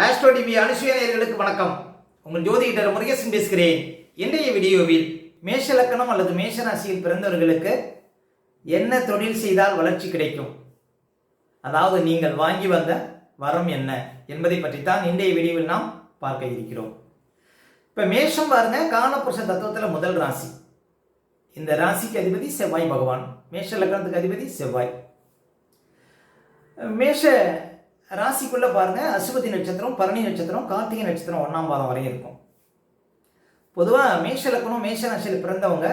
Astro TV அனுசுய வணக்கம். உங்கள் ஜோதிடர் முருகேசன் பேசுகிறேன். இன்றைய வீடியோவில் மேஷ லக்கணம் அல்லது மேஷ ராசியில் பிறந்தவர்களுக்கு என்ன தொழில் செய்தால் வளர்ச்சி கிடைக்கும்? அதாவது நீங்கள் வாங்கி வந்த வரம் என்ன என்பதை பற்றித்தான் இன்றைய வீடியோவில் நாம் பார்க்க இருக்கிறோம். இப்போ மேஷம் பாருங்க காலபுருஷ தத்துவத்தில் முதல் ராசி. இந்த ராசிக்கு அதிபதி செவ்வாய் பகவான். மேஷ லக்னத்துக்கு அதிபதி செவ்வாய். மேஷ ராசிக்குள்ள பாருங்க அசுபதி நட்சத்திரம் பரணி நட்சத்திரம் கார்த்திகை நட்சத்திரம் ஒன்றாம் பாதம் வரையும் இருக்கும். பொதுவாக மேஷ லக்னம் மேஷ ராசியில் பிறந்தவங்க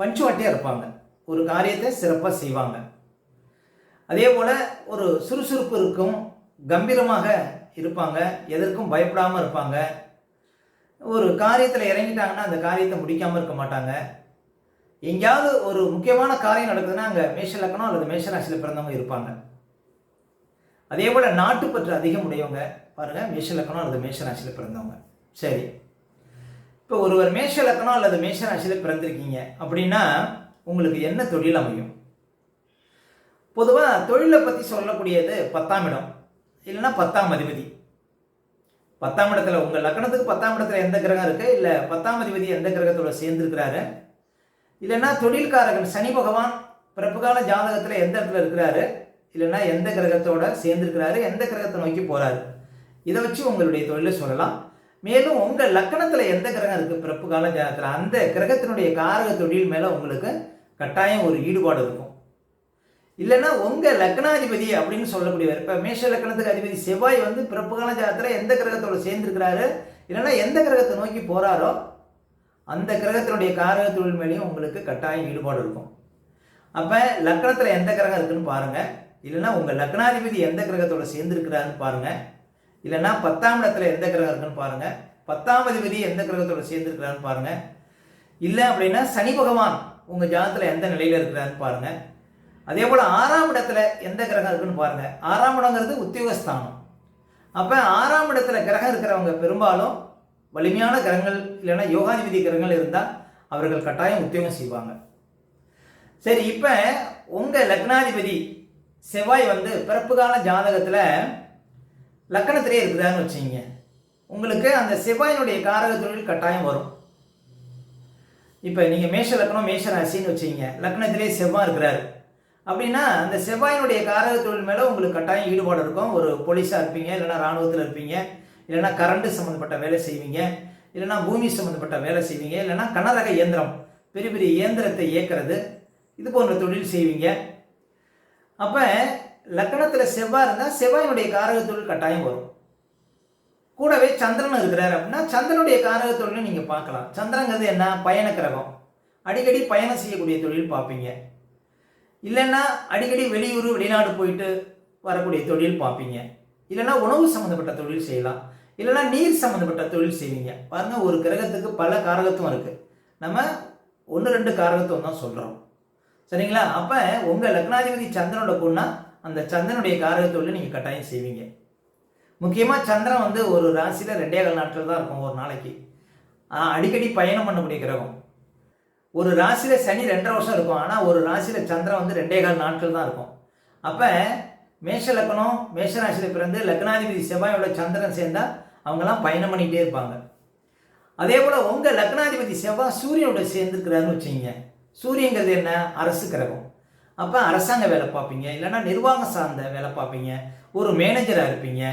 பஞ்சுவாட்டியாக இருப்பாங்க. ஒரு காரியத்தை சிறப்பாக செய்வாங்க. அதே போல் ஒரு சுறுசுறுப்பு இருக்கும் கம்பீரமாக இருப்பாங்க எதற்கும் பயப்படாமல் இருப்பாங்க. ஒரு காரியத்தில் இறங்கிட்டாங்கன்னா அந்த காரியத்தை முடிக்காமல் இருக்க மாட்டாங்க. எங்கேயாவது ஒரு முக்கியமான காரியம் நடக்குதுன்னா அங்கே மேஷ லக்னம் அல்லது மேஷராசியில் பிறந்தவங்க இருப்பாங்க. அதே போல் நாட்டுப்பற்று அதிகம் உடையவங்க பாருங்கள் மேஷ லக்கணம் அல்லது மேஷ ராசியில் பிறந்தவங்க. சரி. இப்போ ஒருவர் மேஷ லக்கணம் அல்லது மேஷ ராசியில் பிறந்திருக்கீங்க அப்படின்னா உங்களுக்கு என்ன தொழில் அமையும்? பொதுவாக தொழிலை பற்றி சொல்லக்கூடியது பத்தாம் இடம். இல்லைன்னா பத்தாம் அதிபதி. பத்தாம் இடத்துல உங்கள் லக்கணத்துக்கு பத்தாம் இடத்துல எந்த கிரகம் இருக்குது இல்லை பத்தாம் அதிபதி எந்த கிரகத்தோட சேர்ந்துருக்கிறாரு? இல்லைன்னா தொழில்காரர்கள் சனி பகவான் பிறப்புகால ஜாதகத்தில் எந்த இடத்துல இருக்கிறாரு? இல்லைன்னா எந்த கிரகத்தோட சேர்ந்துருக்கிறாரு எந்த கிரகத்தை நோக்கி போகிறாரு இதை வச்சு உங்களுடைய தொழிலை சொல்லலாம். மேலும் உங்கள் லக்கணத்தில் எந்த கிரகம் இருக்குது பிறப்பு கால ஜாதகத்தில் அந்த கிரகத்தினுடைய காரக தொழில் மேலே உங்களுக்கு கட்டாயம் ஒரு ஈடுபாடு இருக்கும். இல்லைன்னா உங்கள் லக்னாதிபதி அப்படின்னு சொல்லக்கூடியவர் இப்போ மேஷ லக்னத்துக்கு அதிபதி செவ்வாய் வந்து பிறப்பு கால ஜாதகத்தில் எந்த கிரகத்தோட சேர்ந்துருக்கிறாரு? இல்லைன்னா எந்த கிரகத்தை நோக்கி போகிறாரோ அந்த கிரகத்தினுடைய காரக தொழில் மேலேயும் உங்களுக்கு கட்டாயம் ஈடுபாடு இருக்கும். அப்போ லக்கணத்தில் எந்த கிரகம் இருக்குன்னு பாருங்கள் இல்லைன்னா உங்கள் லக்னாதிபதி எந்த கிரகத்தோட சேர்ந்துருக்கிறாருன்னு பாருங்கள் இல்லைன்னா பத்தாம் இடத்துல எந்த கிரகம் இருக்குன்னு பாருங்கள் பத்தாம் அதிபதி எந்த கிரகத்தோட சேர்ந்துருக்கிறான்னு பாருங்கள் இல்லை அப்படின்னா சனி பகவான் உங்கள் ஜாதத்தில் எந்த நிலையில் இருக்கிறாருன்னு பாருங்கள் அதே போல் ஆறாம் இடத்துல எந்த கிரகம் இருக்குன்னு பாருங்கள் ஆறாம் இடங்கிறது உத்தியோகஸ்தானம். அப்போ ஆறாம் இடத்துல கிரகம் இருக்கிறவங்க பெரும்பாலும் வலிமையான கிரகங்கள் இல்லைன்னா யோகாதிபதி கிரகங்கள் இருந்தால் அவர்கள் கட்டாயம் உத்தியோகம் செய்வாங்க. சரி இப்போ உங்கள் லக்னாதிபதி செவ்வாய் வந்து பிறப்புகால ஜாதகத்தில் லக்கணத்திலே இருக்குதான்னு வச்சுங்க உங்களுக்கு அந்த செவ்வாயினுடைய காரக தொழில் கட்டாயம் வரும். இப்போ நீங்கள் மேஷ லக்னம் மேஷ ராசின்னு வச்சுக்கிங்க. லக்னத்திலே செவ்வாய் இருக்கிறாரு. அப்படின்னா அந்த செவ்வாயினுடைய காரக தொழில் மேலே உங்களுக்கு கட்டாயம் ஈடுபாடு இருக்கும். ஒரு போலீஸாக இருப்பீங்க இல்லைன்னா இராணுவத்தில் இருப்பீங்க இல்லைன்னா கரண்ட்டு சம்மந்தப்பட்ட வேலை செய்வீங்க இல்லைன்னா பூமி சம்மந்தப்பட்ட வேலை செய்வீங்க இல்லைன்னா கனரக இயந்திரம் பெரிய பெரிய இயந்திரத்தை இயக்கிறது இது போன்ற தொழில் செய்வீங்க. அப்போ லக்கணத்தில் செவ்வாய் இருந்தால் செவ்வாயினுடைய காரக தொழில் கட்டாயம் வரும். கூடவே சந்திரன் இருக்கிறார் அப்படின்னா சந்திரனுடைய காரக நீங்கள் பார்க்கலாம். சந்திரங்கிறது என்ன? பயண கிரகம் அடிக்கடி பயணம் செய்யக்கூடிய தொழில் பார்ப்பீங்க. இல்லைன்னா அடிக்கடி வெளியூர் வெளிநாடு போயிட்டு வரக்கூடிய தொழில் பார்ப்பீங்க. இல்லைன்னா உணவு சம்மந்தப்பட்ட தொழில் செய்யலாம். இல்லைன்னா நீர் சம்மந்தப்பட்ட தொழில் செய்வீங்க. பாருங்கள் ஒரு கிரகத்துக்கு பல காரகத்துவம் இருக்குது நம்ம ஒன்று ரெண்டு காரகத்துவம் தான் சொல்கிறோம் சரிங்களா? அப்போ உங்கள் லக்னாதிபதி சந்திரனோட பொண்ணா அந்த சந்திரனுடைய காரக நீங்கள் கட்டாயம் செய்வீங்க. முக்கியமாக சந்திரன் வந்து ஒரு ராசியில் ரெண்டே கால் நாட்கள் தான் இருக்கும் ஒரு நாளைக்கு. அடிக்கடி பயணம் பண்ணக்கூடிய கிரகம். ஒரு ராசியில் சனி ரெண்டரை வருஷம் இருக்கும். ஆனால் ஒரு ராசியில் சந்திரன் வந்து ரெண்டே கால் நாட்கள் தான் இருக்கும். அப்போ மேஷ லக்னம் மேஷ ராசியில் பிறந்து லக்னாதிபதி செவ்வாயோட சந்திரன் சேர்ந்தால் அவங்கெல்லாம் பயணம் பண்ணிகிட்டே இருப்பாங்க. அதே போல் உங்கள் லக்னாதிபதி செவ்வாய் சூரியனோட சேர்ந்துருக்கிறாருன்னு வச்சுங்க சூரியங்கிறது என்ன? அரசு கிரகம். அப்போ அரசாங்க வேலை பார்ப்பீங்க. இல்லைன்னா நிர்வாகம் சார்ந்த வேலை பார்ப்பீங்க. ஒரு மேனேஜராக இருப்பீங்க.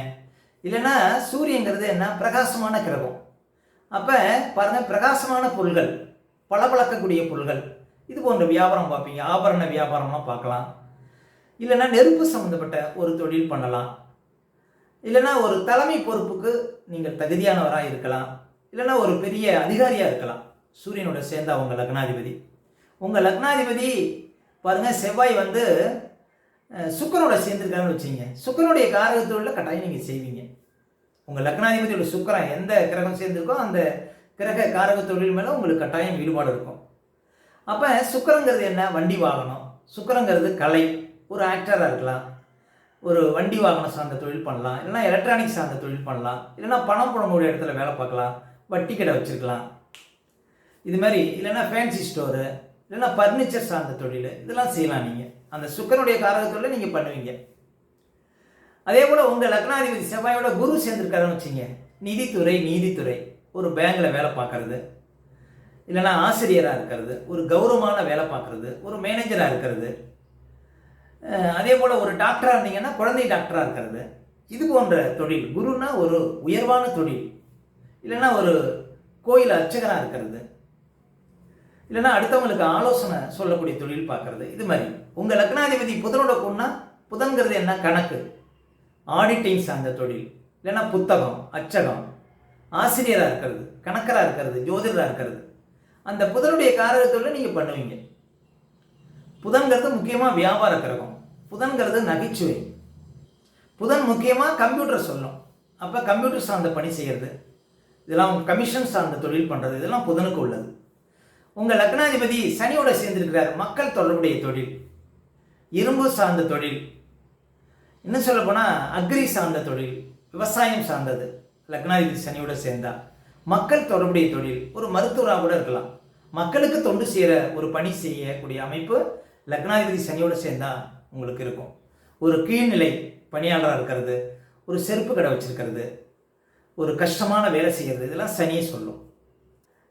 இல்லைன்னா சூரியங்கிறது என்ன? பிரகாசமான கிரகம். அப்போ பாருங்கள் பிரகாசமான பொருள்கள் பளபளக்கக்கூடிய பொருள்கள் இது போன்ற வியாபாரம் பார்ப்பீங்க. ஆபரண வியாபாரம்லாம் பார்க்கலாம். இல்லைன்னா நெருப்பு சம்மந்தப்பட்ட ஒரு தொழில் பண்ணலாம். இல்லைன்னா ஒரு தலைமை பொறுப்புக்கு நீங்கள் தகுதியானவராக இருக்கலாம். இல்லைன்னா ஒரு பெரிய அதிகாரியாக இருக்கலாம். சூரியனோட சேர்ந்த அவங்க லக்னாதிபதி. உங்கள் லக்னாதிபதி பாருங்கள் செவ்வாய் வந்து சுக்கரோட சேர்ந்துருக்காங்கன்னு வச்சுங்க சுக்கரனுடைய காரக தொழிலில் கட்டாயம் நீங்கள் செய்வீங்க. உங்கள் லக்னாதிபதியோட சுக்கரம் எந்த கிரகம் சேர்ந்துருக்கோ அந்த கிரக காரக தொழில் மேலே உங்களுக்கு கட்டாயம் ஈடுபாடு இருக்கும். அப்போ சுக்கரங்கிறது என்ன? வண்டி வாகனம். சுக்கிரங்கிறது கலை. ஒரு ஆக்டராக இருக்கலாம். ஒரு வண்டி வாகனம் சார்ந்த தொழில் பண்ணலாம். இல்லைன்னா எலக்ட்ரானிக் சார்ந்த தொழில் பண்ணலாம். இல்லைன்னா பணம் புழங்கக்கூடிய இடத்துல வேலை பார்க்கலாம். வட்டி கடை வச்சுருக்கலாம். இது மாதிரி இல்லைன்னா ஃபேன்சி ஸ்டோரு இல்லைன்னா ஃபர்னிச்சர் சார்ந்த தொழில் இதெல்லாம் செய்யலாம் நீங்கள் அந்த சுக்கரனுடைய காரக நீங்கள் பண்ணுவீங்க. அதே போல் உங்கள் லக்னாதிபதி செவ்வாயோட குரு சேர்ந்துருக்காருன்னு வச்சுங்க. நிதித்துறை நீதித்துறை. ஒரு பேங்கில் வேலை பார்க்கறது. இல்லைன்னா ஆசிரியராக இருக்கிறது. ஒரு கௌரவமான வேலை பார்க்குறது. ஒரு மேனேஜராக இருக்கிறது. அதே போல் ஒரு டாக்டராக இருந்தீங்கன்னா குழந்தை டாக்டராக இருக்கிறது. இது போன்ற தொழில். குருன்னா ஒரு உயர்வான தொழில். இல்லைன்னா ஒரு கோயில் அர்ச்சகராக இருக்கிறது. இல்லைன்னா அடுத்தவங்களுக்கு ஆலோசனை சொல்லக்கூடிய தொழில் பார்க்கறது இது மாதிரி. உங்கள் லக்னாதிபதி புதனோட பொண்ணா? புதன்கிறது என்ன? கணக்கு. ஆடிட்டிங் சார்ந்த தொழில். இல்லைன்னா புத்தகம் அச்சகம். ஆசிரியராக இருக்கிறது கணக்கராக இருக்கிறது ஜோதிடராக இருக்கிறது. அந்த புதனுடைய காரகத்தொழில் நீங்கள் பண்ணுவீங்க. புதன்கிறது முக்கியமாக வியாபார கிரகம். புதன்கிறது நகைச்சுவை. புதன் முக்கியமாக கம்ப்யூட்டர் சொல்லும் அப்போ கம்ப்யூட்டர் சார்ந்த பணி செய்கிறது இதெல்லாம் கமிஷன் சார்ந்த தொழில் பண்ணுறது இதெல்லாம் புதனுக்கு உள்ளது. உங்கள் லக்னாதிபதி சனியோட சேர்ந்திருக்கிறார். மக்கள் தொடர்புடைய தொழில். இரும்பு சார்ந்த தொழில். இன்னும் சொல்ல போனால் அக்ரி சார்ந்த தொழில். விவசாயம் சார்ந்தது. லக்னாதிபதி சனியோட சேர்ந்தா. மக்கள் தொடர்புடைய தொழில். ஒரு மருத்துவராக கூட இருக்கலாம். மக்களுக்கு தொண்டு செய்கிற ஒரு பணி செய்யக்கூடிய அமைப்பு லக்னாதிபதி சனியோட சேர்ந்தா உங்களுக்கு இருக்கும். ஒரு கீழ்நிலை பணியாளராக இருக்கிறது. ஒரு செருப்பு கடை வச்சிருக்கிறது. ஒரு கஷ்டமான வேலை செய்கிறது இதெல்லாம் சனியை சொல்லும்.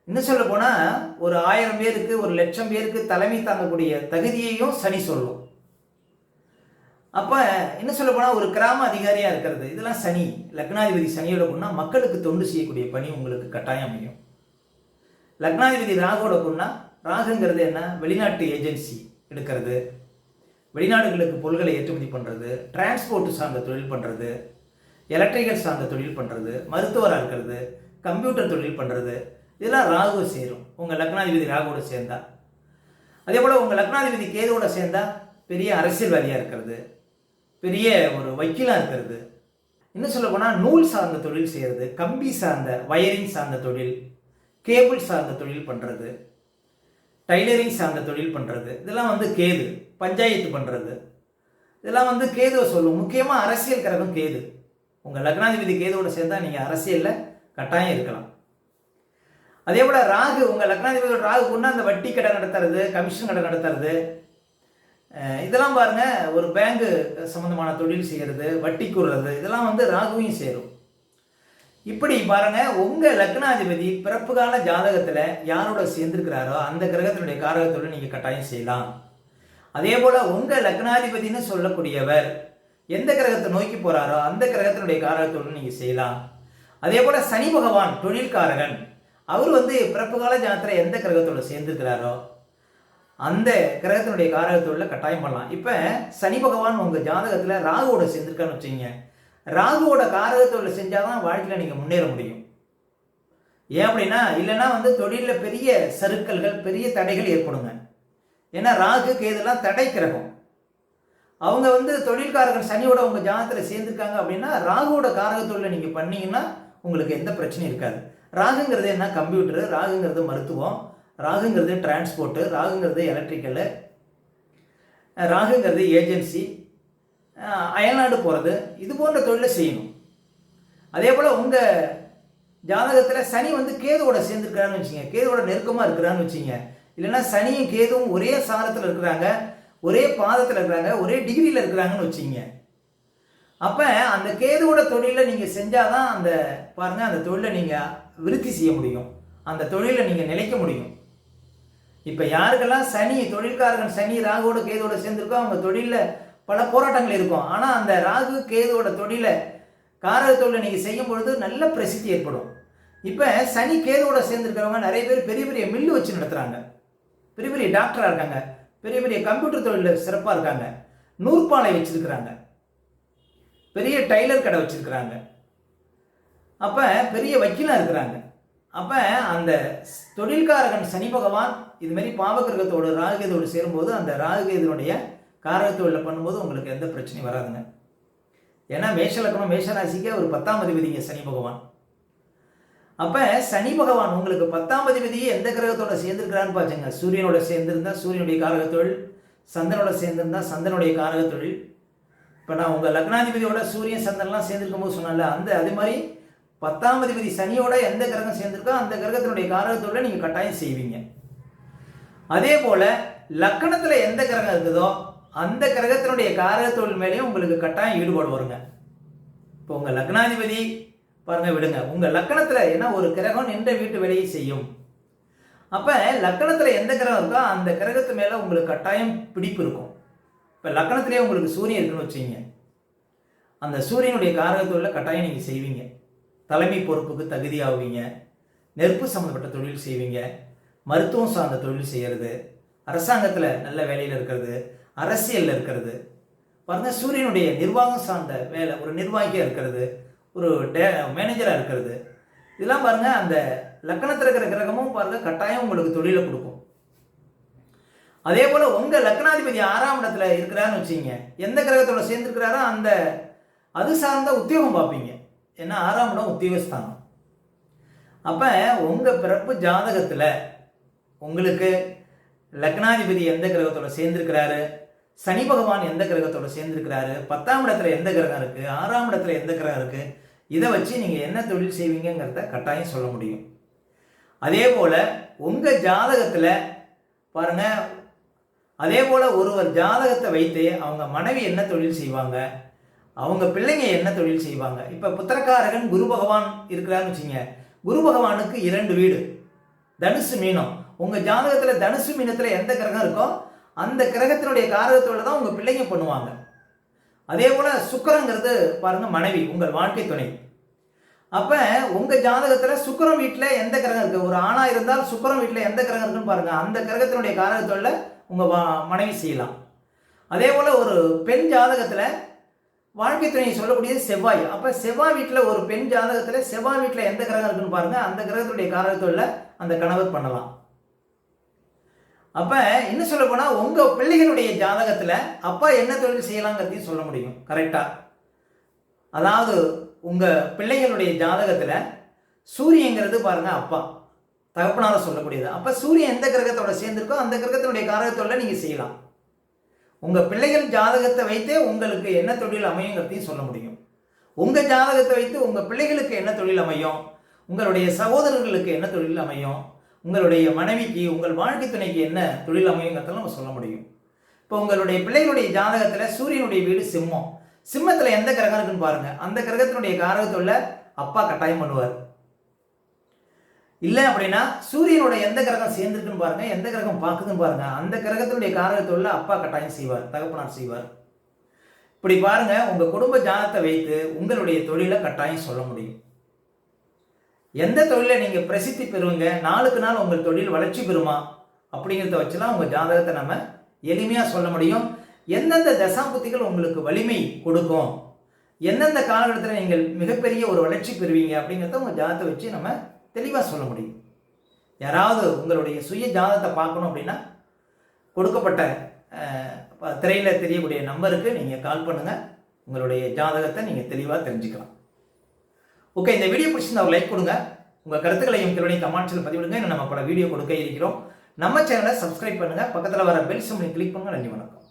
இன்னும் சொல்ல போனால் ஒரு ஆயிரம் பேருக்கு ஒரு லட்சம் பேருக்கு தலைமை தாங்கக்கூடிய தகுதியையும் சனி சொல்லும். அப்போ இன்னும் சொல்ல போனால் ஒரு கிராம அதிகாரியாக இருக்கிறது இதெல்லாம் சனி லக்னாதிபதி சனியோட பொண்ணா மக்களுக்கு தொண்டு செய்யக்கூடிய பணி உங்களுக்கு கட்டாயம் அமையும். லக்னாதிபதி ராகோட பொண்ணா ராகுங்கிறது என்ன? வெளிநாட்டு ஏஜென்சி எடுக்கிறது. வெளிநாடுகளுக்கு பொருள்களை ஏற்றுமதி பண்ணுறது டிரான்ஸ்போர்ட் சார்ந்த தொழில் பண்ணுறது எலக்ட்ரிக்கல் சார்ந்த தொழில் பண்ணுறது மருத்துவராக இருக்கிறது கம்ப்யூட்டர் தொழில் பண்ணுறது இதெல்லாம் ராகுவை சேரும். உங்கள் லக்னாதிபதி ராகுவோட சேர்ந்தா. அதே போல் உங்கள் லக்னாதிபதி கேதுவோட சேர்ந்தா பெரிய அரசியல்வாதியாக இருக்கிறது. பெரிய ஒரு வக்கீலாக இருக்கிறது. இன்னும் சொல்ல போனால் நூல் சார்ந்த தொழில் செய்கிறது கம்பி சார்ந்த வயரிங் சார்ந்த தொழில் கேபிள் சார்ந்த தொழில் பண்ணுறது டைலரிங் சார்ந்த தொழில் பண்ணுறது இதெல்லாம் வந்து கேது பஞ்சாயத்து பண்ணுறது இதெல்லாம் வந்து கேதுவை சொல்லும். முக்கியமாக அரசியல் கிரகம் கேது. உங்கள் லக்னாதிபதி கேதுவோட சேர்ந்தால் நீங்கள் அரசியலில் கட்டாயம் இருக்கலாம். அதே போல் ராகு உங்கள் லக்னாதிபதியோட ராகு கொண்டு அந்த வட்டி கடை நடத்துறது கமிஷன் கடை நடத்துறது. இதெல்லாம் பாருங்க ஒரு பேங்கு சம்மந்தமான தொழில் செய்கிறது வட்டி கூறுறது இதெல்லாம் வந்து ராகுவையும் சேரும். இப்படி பாருங்க உங்கள் லக்னாதிபதி பிறப்பு கால ஜாதகத்தில் யாரோட சேர்ந்திருக்கிறாரோ அந்த கிரகத்தினுடைய காரகத்தோடு நீங்கள் கட்டாயம் செய்யலாம். அதே போல் உங்கள் லக்னாதிபதினு சொல்லக்கூடியவர் எந்த கிரகத்தை நோக்கி போகிறாரோ அந்த கிரகத்தினுடைய காரகத்தோடு நீங்கள் செய்யலாம். அதே போல் சனி பகவான் தொழில்காரகன். அவர் வந்து பிறப்பு கால ஜாதகத்துல எந்த கிரகத்தோட சேர்ந்துருக்கிறாரோ அந்த கிரகத்தினுடைய காரகத்தோட கட்டாயம் பண்ணலாம். இப்போ சனி பகவான் உங்கள் ஜாதகத்தில் ராகுவோட சேர்ந்துருக்கான்னு வச்சுங்க ராகுவோட காரகத்தோட செஞ்சால் தான் வாழ்க்கையில் நீங்கள் முன்னேற முடியும். ஏன் அப்படின்னா இல்லைன்னா வந்து தொழிலில் பெரிய சருக்கல்கள் பெரிய தடைகள் ஏற்படுங்க. ஏன்னா ராகு கேதுலாம் தடை கிரகம். அவங்க வந்து தொழில்காரர்கள் சனியோட உங்கள் ஜாதகத்தில் சேர்ந்துருக்காங்க அப்படின்னா ராகுவோட காரகத்தொழில் நீங்கள் பண்ணீங்கன்னா உங்களுக்கு எந்த பிரச்சனையும் இருக்காது. ராகுங்கிறது என்ன? கம்ப்யூட்டரு. ராகுங்கிறது மருத்துவம். ராகுங்கிறது டிரான்ஸ்போர்ட்டு. ராகுங்கிறது எலக்ட்ரிக்கலு. ராகுங்கிறது ஏஜென்சி. அயல்நாடு போகிறது இது போன்ற தொழிலை செய்யணும். அதே போல் உங்கள் ஜாதகத்தில் சனி வந்து கேதுவோட சேர்ந்துருக்கிறான்னு வச்சுங்க. கேதுவோட நெருக்கமாக இருக்கிறான்னு வச்சுங்க. இல்லைன்னா சனியும் கேதுவும் ஒரே சாரத்தில் இருக்கிறாங்க. ஒரே பாதத்தில் இருக்கிறாங்க. ஒரே டிகிரியில் இருக்கிறாங்கன்னு வச்சுங்க. அப்போ அந்த கேதுவோட தொழிலை நீங்கள் செஞ்சால் தான் அந்த பாருங்கள் அந்த தொழிலை நீங்கள் விருத்தி செய்ய முடியும். அந்த தொழிலை நீங்கள் நிலைக்க முடியும். இப்போ யாருக்கெல்லாம் சனி தொழில்காரர்கள் சனி ராகுவோட கேதுவோட சேர்ந்துருக்கோ அவங்க தொழிலில் பல போராட்டங்கள் இருக்கும். ஆனால் அந்த ராகு கேதுவோட தொழிலை காரக தொழிலை நீங்கள் செய்யும் பொழுது நல்ல பிரசித்தி ஏற்படும். இப்போ சனி கேதுவோட சேர்ந்துருக்கிறவங்க நிறைய பேர் பெரிய பெரிய மில்லு வச்சு நடத்துகிறாங்க பெரிய பெரிய டாக்டராக இருக்காங்க. பெரிய பெரிய கம்ப்யூட்டர் தொழிலில் சிறப்பாக இருக்காங்க. நூற்பாலை வச்சுருக்கிறாங்க. பெரிய டைலர் கடை வச்சுருக்கிறாங்க. அப்போ பெரிய வக்கீலாக இருக்கிறாங்க. அப்போ அந்த தொழில்காரகன் சனி பகவான் இதுமாரி பாவகிரகத்தோட ராகுகேதோடு சேரும்போது அந்த ராகுகேதனுடைய காரகத்தொழில் பண்ணும்போது உங்களுக்கு எந்த பிரச்சனையும் வராதுங்க. ஏன்னா மேஷலக்கணம் மேஷராசிக்கு ஒரு பத்தாம் அதிபதிங்க சனி பகவான். அப்போ சனி பகவான் உங்களுக்கு பத்தாம் அதிபதியே எந்த கிரகத்தோட சேர்ந்துருக்கிறான்னு பார்த்துங்க சூரியனோட சேர்ந்துருந்தா சூரியனுடைய காரகத்தொழில் சந்திரனோட சேர்ந்துருந்தா சந்திரனுடைய காரகத்தொழில். இப்போ நான் உங்கள் லக்னாதிபதியோட சூரியன் சந்திரன்லாம் சேர்ந்துருக்கும் போது சொன்னால அந்த அதே மாதிரி பத்தாம் அதிபதி சனியோட எந்த கிரகம் சேர்ந்திருக்கோ அந்த கிரகத்தினுடைய காரகத்தோட நீங்கள் கட்டாயம் செய்வீங்க. அதே போல் லக்கணத்தில் எந்த கிரகம் இருக்குதோ அந்த கிரகத்தினுடைய காரகத்தொழில் மேலேயும் உங்களுக்கு கட்டாயம் ஈடுபாடு வருங்க. இப்போ உங்கள் லக்னாதிபதி பாருங்க விடுங்க. உங்கள் லக்கணத்தில் என்ன ஒரு கிரகம் நின்ற வீட்டு வேலையை செய்யும். அப்போ லக்கணத்தில் எந்த கிரகம் இருக்கோ அந்த கிரகத்து மேலே உங்களுக்கு கட்டாயம் பிடிப்பு இருக்கும். இப்போ லக்கணத்திலே உங்களுக்கு சூரியன் இருக்குன்னு வச்சுங்க அந்த சூரியனுடைய காரகத்தொழில கட்டாயம் நீங்கள் செய்வீங்க. தலைமை பொறுப்புக்கு தகுதியாகுவீங்க நெருப்பு சம்மந்தப்பட்ட தொழில் செய்வீங்க. மருத்துவம் சார்ந்த தொழில் செய்கிறது அரசாங்கத்தில் நல்ல வேலையில் இருக்கிறது. அரசியலில் இருக்கிறது. பாருங்க சூரியனுடைய நிர்வாகம் சார்ந்த வேலை ஒரு நிர்வாகியாக இருக்கிறது. ஒரு டே மேனேஜராக இருக்கிறது. இதெல்லாம் பாருங்கள் அந்த லக்கணத்தில் இருக்கிற கிரகமும் பாருங்கள் கட்டாயம் உங்களுக்கு தொழிலை கொடுக்கும். அதே போல் உங்கள் லக்னாதிபதி ஆறாம் இடத்துல இருக்கிறாருன்னு வச்சுங்க எந்த கிரகத்தோட சேர்ந்துருக்கிறாரோ அந்த அது சார்ந்த உத்தியோகம் பார்ப்பீங்க. ஏன்னா ஆறாம் இடம் உத்தியோகஸ்தானம். அப்போ உங்கள் பிறப்பு ஜாதகத்தில் உங்களுக்கு லக்னாதிபதி எந்த கிரகத்தோட சேர்ந்திருக்கிறாரு? சனி பகவான் எந்த கிரகத்தோட சேர்ந்திருக்கிறாரு? பத்தாம் இடத்துல எந்த கிரகம் இருக்குது ஆறாம் இடத்துல எந்த கிரகம் இருக்குது இதை வச்சு நீங்கள் என்ன தொழில் செய்வீங்கங்கிறத கட்டாயம் சொல்ல முடியும். அதே போல் உங்கள் ஜாதகத்தில் பாருங்கள் அதே போல் ஒருவர் ஜாதகத்தை வைத்து அவங்க மனைவி என்ன தொழில் செய்வாங்க? அவங்க பிள்ளைங்க என்ன தொழில் செய்வாங்க? இப்போ புத்திரக்காரகன் குரு பகவான் இருக்கிறான்னு வச்சுங்க. குரு பகவானுக்கு இரண்டு வீடு. தனுசு மீனம். உங்கள் ஜாதகத்தில் தனுசு மீனத்தில் எந்த கிரகம் இருக்கோ அந்த கிரகத்தினுடைய காரகத்தோட தான் உங்கள் பிள்ளைங்க பண்ணுவாங்க. அதே போல் சுக்கரங்கிறது பாருங்கள் மனைவி உங்கள் வாழ்க்கை துணை. அப்போ உங்கள் ஜாதகத்தில் சுக்கரம் வீட்டில் எந்த கிரகம் இருக்குது ஒரு ஆணாக இருந்தால் சுக்கரம் வீட்டில் எந்த கிரகம் இருக்குன்னு பாருங்கள் அந்த கிரகத்தினுடைய காரகத்தோட உங்கள் வா- மனைவி செய்யலாம். அதே போல் ஒரு பெண் ஜாதகத்தில் வாழ்க்கை துணையை சொல்லக்கூடியது செவ்வாய். அப்ப செவ்வாய் வீட்டில் ஒரு பெண் ஜாதகத்தில் செவ்வாய் வீட்டில் எந்த கிரகம் இருக்குன்னு பாருங்க. அந்த கிரகத்துடைய காரகத்தோட அந்த கணவர் பண்ணலாம். அப்ப என்ன சொல்ல போனா உங்க பிள்ளைகளுடைய ஜாதகத்தில் அப்பா என்ன தொழில் செய்யலாங்கிறதையும் சொல்ல முடியும். கரெக்டா அதாவது உங்க பிள்ளைகளுடைய ஜாதகத்தில் சூரியங்கிறது பாருங்க அப்பா. தகப்பனால சொல்லக்கூடியது. அப்ப சூரியன் எந்த கிரகத்தோட சேர்ந்திருக்கோ அந்த கிரகத்தினுடைய காரகத்தோட நீங்க செய்யலாம். உங்கள் பிள்ளைகள் ஜாதகத்தை வைத்தே உங்களுக்கு என்ன தொழில் அமையுங்கிறதையும் சொல்ல முடியும். உங்கள் ஜாதகத்தை வைத்து உங்கள் பிள்ளைகளுக்கு என்ன தொழில் அமையும்? உங்களுடைய சகோதரர்களுக்கு என்ன தொழில் அமையும்? உங்களுடைய மனைவிக்கு உங்கள் வாழ்க்கை துணைக்கு என்ன தொழில் அமையுங்கிறதெல்லாம் நம்ம சொல்ல முடியும். இப்போ உங்களுடைய பிள்ளைகளுடைய ஜாதகத்தில் சூரியனுடைய வீடு சிம்மம். சிம்மத்தில் எந்த கிரகம் இருக்குன்னு பாருங்கள் அந்த கிரகத்தினுடைய காரகத்துள்ள அப்பா கட்டாயம் பண்ணுவார். இல்லை அப்படின்னா சூரியனோட எந்த கிரகம் சேர்ந்துருக்குன்னு பாருங்க எந்த கிரகம் பார்க்குதுன்னு பாருங்க. அந்த கிரகத்தினுடைய காரகத்தொழில அப்பா கட்டாயம் செய்வார் தகப்பனார் செய்வார். இப்படி பாருங்க உங்க குடும்ப ஜானத்தை வைத்து உங்களுடைய தொழிலை கட்டாயம் சொல்ல முடியும். எந்த தொழிலை நீங்க பிரசித்தி பெறுவீங்க? நாளுக்கு நாள் உங்கள் தொழில் வளர்ச்சி பெறுமா? அப்படிங்கிறத வச்சுலாம் உங்க ஜாதகத்தை நம்ம எளிமையா சொல்ல முடியும். எந்தெந்த தசாபுத்திகள் உங்களுக்கு வலிமை கொடுக்கும்? எந்தெந்த காலகட்டத்தில் நீங்கள் மிகப்பெரிய ஒரு வளர்ச்சி பெறுவீங்க? அப்படிங்கிறத உங்க ஜாதகத்தை வச்சு நம்ம தெளிவாக சொல்ல முடியும். யாராவது உங்களுடைய சுய ஜாதகத்தை பார்க்கணும் அப்படின்னா கொடுக்கப்பட்ட திரையில் தெரியக்கூடிய நம்பருக்கு நீங்கள் கால் பண்ணுங்கள் உங்களுடைய ஜாதகத்தை நீங்கள் தெளிவாக தெரிஞ்சுக்கலாம். ஓகே இந்த வீடியோ பிடிச்சிருந்தா ஒரு லைக் கொடுங்க. உங்கள் கருத்துக்களையும் எங்களுடைய கமெண்ட்ஸில் பதிவிடுங்க. இன்னும் நம்ம பல வீடியோ கொடுக்க இருக்கிறோம். நம்ம சேனலை சப்ஸ்கிரைப் பண்ணுங்கள் பக்கத்தில் வர பெல் சிம்லையும் கிளிக் பண்ணுங்கள் நன்றி வணக்கம்.